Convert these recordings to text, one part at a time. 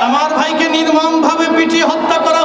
আমার ভাইকে নির্মম ভাবে পিটিয়ে হত্যা করা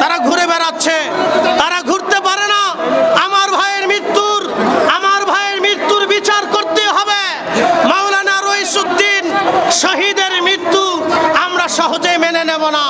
তারা ঘুরে বেড়াচ্ছে। তারা ঘুরতে পারে না। আমার ভাইয়ের মৃত্যুর আমার ভাইয়ের মৃত্যুর বিচার করতে হবে। মাওলানা রইসুদ্দিন, শহীদের মৃত্যু আমরা সহজে মেনে নেব না।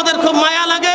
আমাদের খুব মায়া লাগে।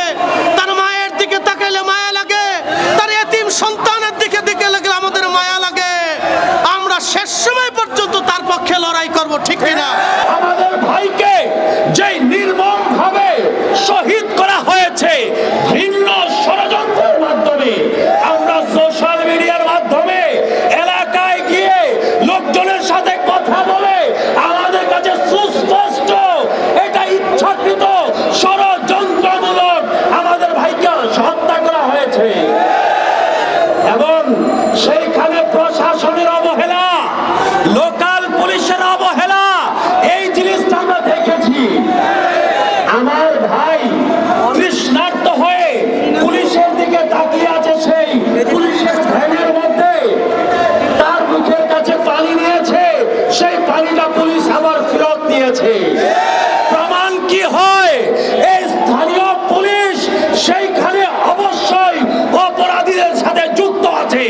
আবার ফেরত দিয়েছে। প্রমাণ কি হয়? এই স্থানীয় পুলিশ সেইখানে অবশ্যই অপরাধীদের সাথে যুক্ত আছে।